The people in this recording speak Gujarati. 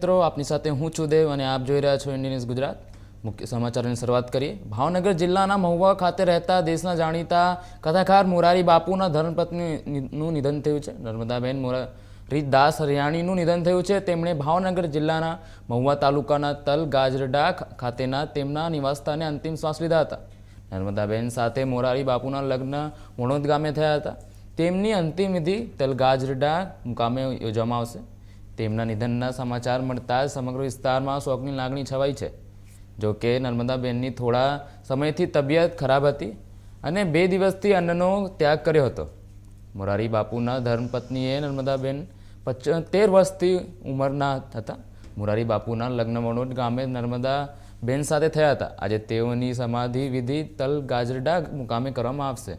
મિત્રો, આપની સાથે હું છું દેવ અને આપ જોઈ રહ્યા છો ઇન્ડિયન ગુજરાત. મુખ્ય સમાચારની શરૂઆત કરીએ. ભાવનગર જિલ્લાના મહુવા ખાતે રહેતા દેશના જાણીતા કથાકાર મોરારી બાપુના ધર્મપત્નીનું નિધન થયું છે. નર્મદાબેન મોરારી દાસ હરિયાણીનું નિધન થયું છે. તેમણે ભાવનગર જિલ્લાના મહુવા તાલુકાના તલ ગાજરડા ખાતેના તેમના નિવાસસ્થાને અંતિમ શ્વાસ લીધા હતા. નર્મદાબેન સાથે મોરારી બાપુના લગ્ન વણોદ ગામે થયા હતા. તેમની અંતિમ વિધિ તલગાજરડા મુકામે યોજવામાં આવશે. તેમના નિધનના સમાચાર મળતા જ સમગ્ર વિસ્તારમાં શોકની લાગણી છવાઈ છે. જો કે નર્મદાબેનની થોડા સમયથી તબિયત ખરાબ હતી અને બે દિવસથી અન્નનો ત્યાગ કર્યો હતો. મોરારી બાપુના ધર્મપત્નીએ નર્મદાબેન પચોતેર વર્ષથી ઉંમરના હતા. મોરારી બાપુના લગ્ન વણોટ ગામે નર્મદા બેન સાથે થયા હતા. આજે તેઓની સમાધિ વિધિ તલ ગાજરડા મુકામે કરવામાં આવશે.